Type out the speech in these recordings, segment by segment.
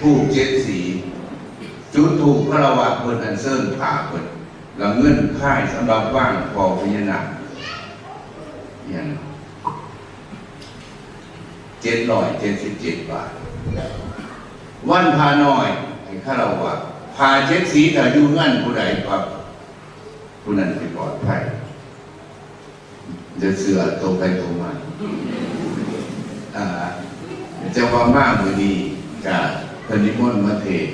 ถูกเจ็ดสี จุดถูกพระระวะเพิ่นอันเซิ่งผ่าเพิ่นแล้วเงินค่ายสำหรับว่างพอพญานาคอย่างเจ็ดร้อยเจ็ดสิบเจ็ดบาท วันพาน้อยให้ข้าเราว่าพาเจ็ดสีถ้าอยู่เงินผู้ใดครับผู้นั้นจะปลอดภัยเดี๋ยวเสือตรงไปตรงมาอ่าจ้าว่ามากมือดีกับ พนิมนต์มาเทศ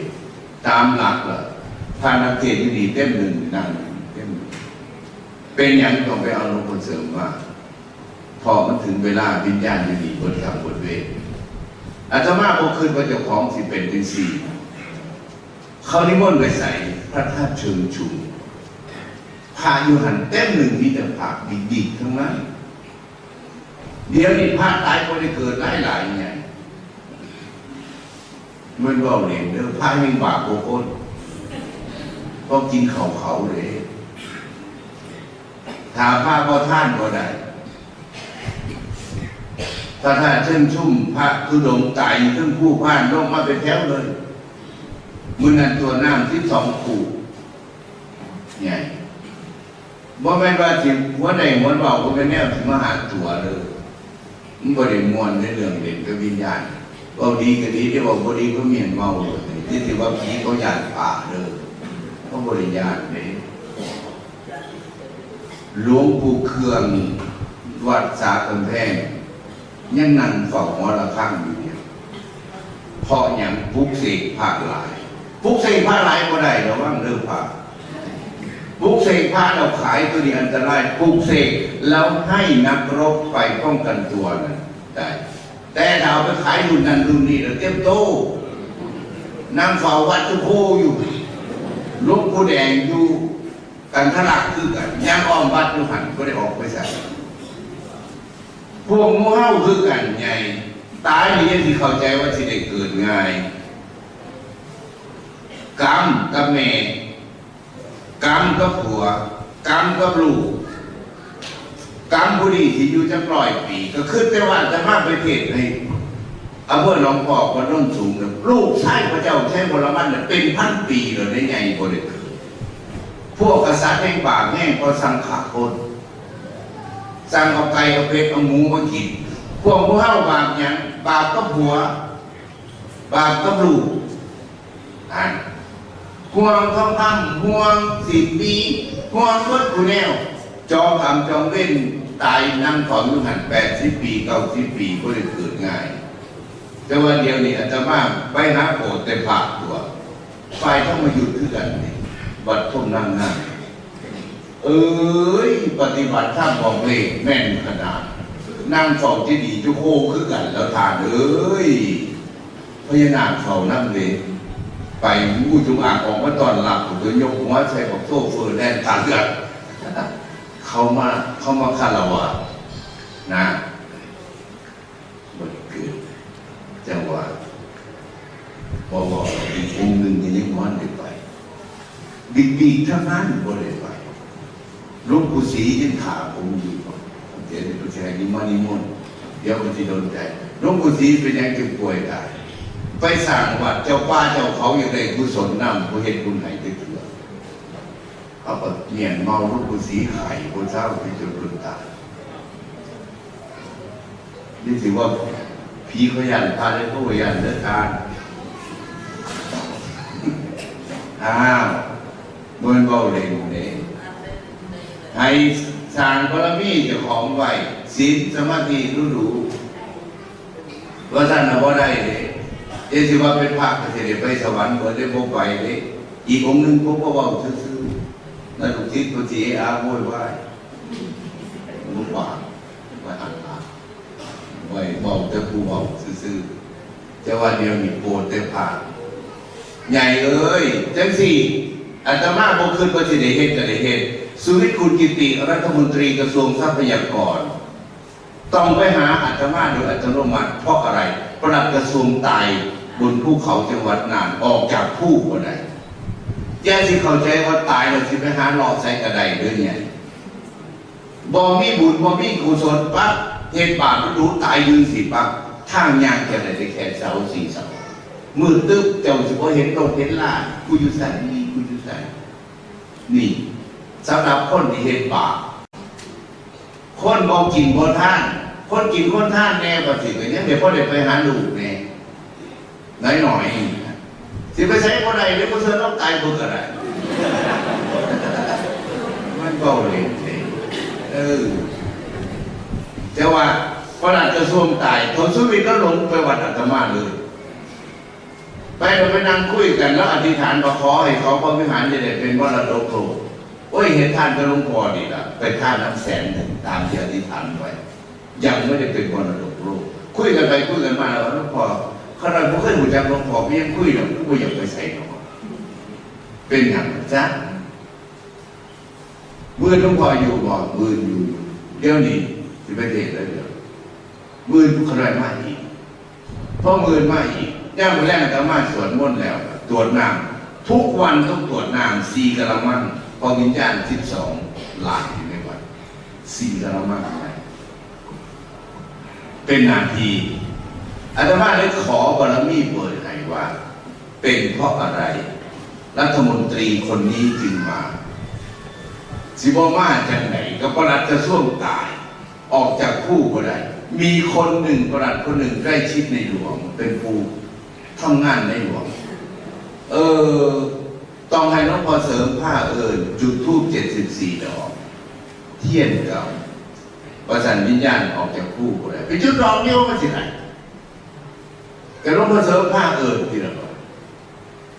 ตามหลักเหรอพานักเทศน์ที่ดีเต็มหนึ่งนั่งเต็มเป็นอย่างต้องไปเอาลงพ่อเสริมว่าพอมันถึงเวลาวิญญาณจะดีบนกรรมบนเวรอาตมาบอกคืนว่าเจ้าของสิเป็นเป็นสี่เขานิมนต์ไปใส่พระธาตุเชิงชุมพายู่หันเต็มหนึ่งมีแต่ผักดิบๆทั้งนั้น เดี๋ยวนี้พระตายก็ได้เกิดหลายหลายๆไง มันว่าเหรียญเด้อพระยังบาปโกคนก็กินเขาเขาๆเลยถามพระก็ท่านก็ได้พระธาตุเชิงชุ่มพระทุดงค์ไก่ขึ้นผู้พ่านลงมาเป็นแถวเลยมือนันตัวน้ำที่สองขู่ใหญ่บ่แม่นว่าสิหัวใดหัวเบาก็เป็นแนวสิมาหาตัวเลยมันบ่ได้มวนในเรื่องเล่นกับวิญญาณ เว้าดีก็ดีที่ว่าบ่ดีก็เหมียนเมาเลยที่สิว่าผีเขาญาติป่าเด้อเขาบ่ได้ญาติเด้หลวงปู่เครืองวัดสากำแพงยังนั่งเฝ้าหัวระฆังอยู่เนี่ยพราะอย่างปลุกเสกภาคหลายปลุกเสกภาคหลายก็ได้ระวังเรื่องภาคปุกเสกภาคเราขายตัวนี้อันตรายปลุกเสกแล้วให้นักรบไปป้องกันตัวนั้นได้ แต่ถ้าเอาไปขายรุ่นนั้นรุ่นนี้เราเตรียมโตนั่งเฝ้าวัดทุกโคอยู่ลูกผู้แดงอยู่กันทลักคือกันยังอ้อมวัดอยู่หันก็ได้ออกไปใส่พวกหมูเฮาคือกันไงตายนี่ยังที่เข้าใจว่าสิได้เกิดง่ายกรรมกับแม่กรรมกับผัวกรรมกับลูก กรรมผู้ดีที่อยู่จะปล่อยปี ก็ขึ้นแต่ว่าจะมาไปเทศในอำเภอหนองพอกวัดโน้นสูงเนี่ยลูกชายพระเจ้าแช่บรมันเป็นพันปีเลยได้ไงบ่ได้เกิพวกกษัตริย์แห่งปาแห่งพอสังขาคนสร้างเอาไก่เอาเป็ดเอาหมูมากินพวกผู้เฮาบาปยังบาปก็ผัว บาปก็ลูกอ่านห่วงทองคำห่วงสิบปีห่วงวัดกูแนว จองคำจองเว้นตายนั่งของยุหันแปดสิบปีเก้าสิบปีก็ได้เกิดง่าย แต่ว่าเดียวนี้อาตมาไปหาโปรดแต่ผากตัวไฟต้องมาหยุดคือกันนี่บัดทุ่มนั่งนั่งเอ้ยปฏิบัติท่าบอกเลขแม่นขนาด นั่งสองที่ดีจุโคคือกันแล้วทานเอ้ยพญานาคเขานั่งเลยไปงูจุงอ่างออกมาตอนหลับผมก็ยกหัวใส่บอกโซ่เฟอร์แดนตาเลือด เขามาเขามาคารวะนะบริเกิดจังหวะบอกอีกองค์หนึ่งยังยังมันได้ไปบิ๊กบิ๊กทั้งนั้นบ่ได้ไปลุงปู่ศรียังขาผมอยู่ก่อนเดี๋ยวจะใช้นิมนต์นิมนต์เดี๋ยวมันจะโดนใจลุงปู่ศรีเป็นยังจะป่วยตายไปสั่งวัดเจ้าป้าเจ้าเขาอย่างไรกุศลนำผู้เห็นคุณไหน เอาก็เนียเมาลุงปู่ศรีไข่คนเศร้าที่จนรุนตานี่ถือว่าผีขยันพาได้ก็ขยันเลิกทานอ้าวเมื่อเบาเลยเองให้สางบารมีจ้าของไหวศีลสมาธิรู้ดูว่าท่านน่ะบ่ได้เลยเอสิว่าเป็นพระก็สิได้ไปสวรรค์บ่ได้บ่ไปเลยอีกองค์หนึงพวกก็เว้าซื่อ ๆนั่ลูกศิษย์ก็สิอาโวยว่าบ่ว่าว่าอันตาไว้เว้าแต่ผู้เว้าซื่อๆแต่ว่าเดียวนี้โปรดแต่พระใหญ่เอ้ยจังสี่อาตมาบ่คิดว่าสิได้เฮ็ดก็ได้เฮ็ดสุวิทย์คุณกิติรัฐมนตรีกระทรวงทรัพยากร ต้องไปหาอาตมาโดยอัตโนมัติเพราะอะไรปลัดกระทรวงตายบนภูเขาจังหวัดน่านออกจากผู้บ่ได้ แย่สิเข้าใจว่าตายเราสิไปหาหลอดใส่กระไดเด้อเนี่ยบ่มีบุญบ่มีกุศลปั๊บเฮ็ดบาปรู้ตายยืนสิปั๊บทางยางจะได้แต่แค่เสาสี่เสามือตึ๊บเจ้าสิบ่เห็นรถเห็นลากูอยู่ใส่กูอยู่ใส่นี่สำหรับคนที่เห็นบาปคนบ่กินบ่ท่าน คนกินคนท่านแน่ก็สิก็ยังเดี๋ยวพ่อเดี๋ยวไปหาลูกแน่น้อยหน่อยๆ สิไปใช้บ่ได้เดี๋ยวบ่เชิญต้องตายบ่ก็ได้มันก็เลยเออแต่ว่าพระราชกระทรวงตายทนสุวิทก็ลงไปวัดอาตมาเลยไปเราไปนั่งคุยกันแล้วอธิษฐานมาขอให้เขาพระวิหารจะได้เป็นมรดกโลกโอ้ยเห็นท่านก็หลวงพ่อดีละไปท่านน้ำแสนหนึ่งตามที่อธิษฐานไว้ ยังไม่ได้เป็นมรดกโลกคุยกันไปคุยกันมาแล้วหลวงพ่อ ขนาดผมเคยหูจักหลวงพ่อพี่ยังคุยหรอกก็ยังไปใส่หรอกเป็นอย่างนั้นจ้ะมือหลวงพ่ออยู่บ่มืออยู่ เดี๋ยวนี้สิไปเทศแล้วเดี๋ยวมือขนาดมาอีกเพราะมือมาอีกย่ามแรกธรรมาสวดมนต์แล้วตรวจน้ำทุกวันต้องตรวจน้ำสี่กะละมังพอวิญญาณสิบสองหลานอยู่ในวัดสี่กะละมังเป็นนาที อาตมาเลยขอบารมีเปิดให้ว่า เป็นเพราะอะไร รัฐมนตรีคนนี้จึงมาสิบมาจากไหนก็ประหลัดกระทรวงตาย ออกจากคู่ก็ได้ มีคนหนึ่งประหลัดคนหนึ่งใกล้ชิดในหลวง เป็นผู้ทำงานในหลวง เออต้องให้น้องพอเสริมผ้าเอิญจุดทูบเจ็ดสิบสี่ดอก เทียนเก่าประสานวิญญาณออกจากคู่ก็ได้ไปจุดดอกเดียวมาสิไหน แต่น้องพอเสริมผ้าเอิญทีละดอก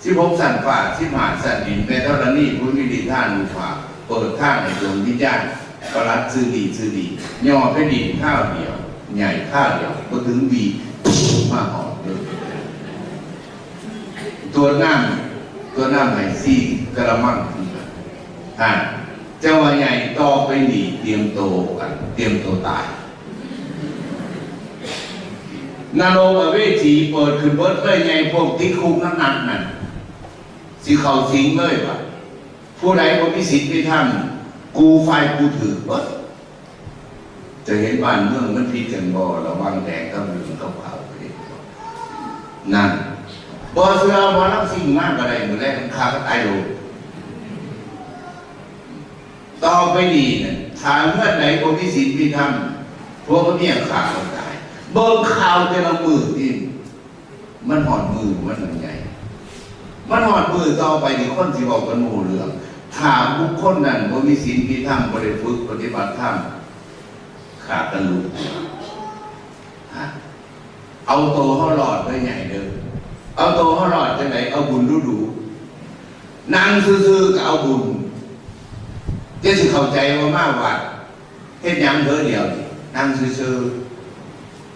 ที่พสันฝ่าที่หาสันดินเป็นเท่านี้พุทธิดีท่านูฝ่าเปิดข้างในดวงวิญญาณประลัดซื้อดีซื้อดี ย่อไปดินข้าวเดียว ใหญ่ข้าวเดียวก็ถึงวีมาหอมเลยตัวน้ำตัวน้ำไหนซี่กระมังอ่าเจ้าว่าใหญ่ต่อไปหนีเตรียมโตกัน เตรียมโตตาย นาโลกับเวทีเปิดขึ้นเบิดเลยใหญ่พวกที่คุกน้ำหนักนั่นสิเขาสิงเลยว่ะผู้ใดบ่มีสิทธิ์ไปทำกูไฟกูถือเบิดจะเห็นบ้านเมืองมันพิดกันบ่ระวังแดงกับเหลืองกับขาวนั่นบอเสือพอรับสิ่งมากอะไรหมือนแรกขาก็ตายลงต่อไปดีนี่ถามเมื่อไหนผมมีศีลมีธรรมพวกเนี่ยขาก็ตาย เบิกข่าวแต่ละมือที่มันหอดมือมันใหญ่มันหอดมือต่อไปที่คนที่บอกกันโมเรื่องถามบุคคลนั้นผมมีศีลมีธรรมบริฝึกปฏิบัติธรรมขาดกันลุกเอาโตวเขาหลอดไว้ใหญ่เด้อเอาโตัวเขารอดจังไหนเอาบุญดูดูนั่งซื่อๆก็เอาบุญจะสิเข้าใจว่ามากวัดเฮ็ดยังเธอเดียวนั่งซื่อๆ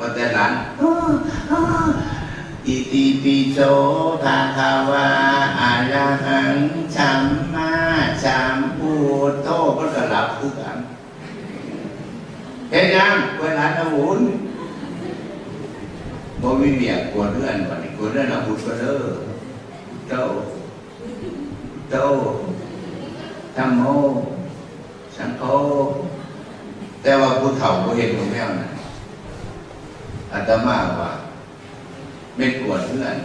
กุดโต้กุดโต้เฮ็ดอีหยังอย่ามาเอาหมุนเอาหลานไหนเด้อมึงสิไปใส่ไปเก็บบอกบอกคนอยู่หน้าเออไปใช่ก็แต่หลานอ้ออ้ออิติปิโสภะคะวาอะระหังสัมมาสัมพุทโธก็กระหลับคือกันเฮ็ดหยังเวลาเอาหมุนบ่มีเบียกกวนเพื่อนบัดนี้กวนเพื่อนเอาหมุนก็เด้อโตโตธัมโมสังโฆแต่ว่าผู้เฒ่าผู้เห็นของแมวนะ อาตมาว่า ไม่กวนเพื่อน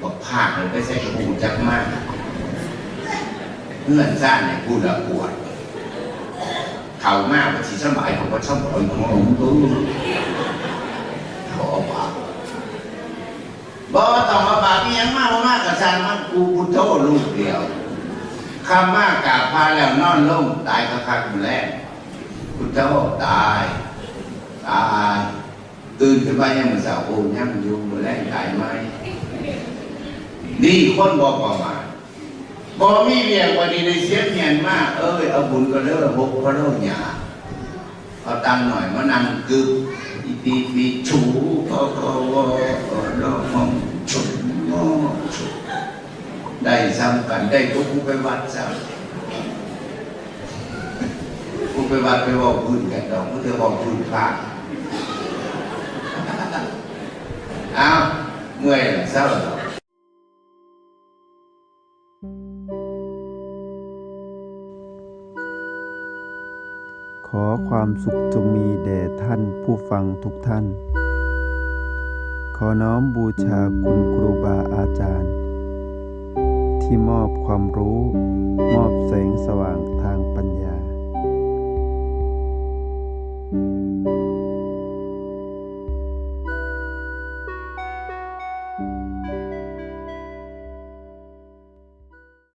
บอกภาคเลยไปใส่กระปูจักมาก เพื่อนสร้างเนี่ยพูดละปวดเฒ่ามากว่าสีสมัยของว่าชอบบอกของผมตู้เขาเอาปากบ่ต้องมาบาปอีหยังมากมากกับสร้างมันกูพุทโธลูกเดียวคำมากกาพาแล้วนอนลงตายคักๆอยู่แล้วพุทโธตาย ตายตื่นขึ้นมายังมือสาวโอ้ยังอยู่มือแรงตายไหมนี่คนบอกประมาณบ่มีเวียงวันนี้ในเสียเมียนมาก เอ้ยเอาบุญก็เลิกหกก็เลิกหยาเอาตังค์หน่อยมานั่งกึบอิติปิชูภะคะวะอะระหังสัมมาได้ซ้ำกันได้ก็ผู้ไปวัดซ้ำผู้ไปวัดไปเว่าพื้นกันดอกผู้เธอบอกพื้นพระ อ้าวเมื่อยเศร้าขอความสุขจงมีแด่ท่านผู้ฟังทุกท่าน ขอน้อมบูชาคุณครูบาอาจารย์ ที่มอบความรู้ มอบแสงสว่างทางปัญญา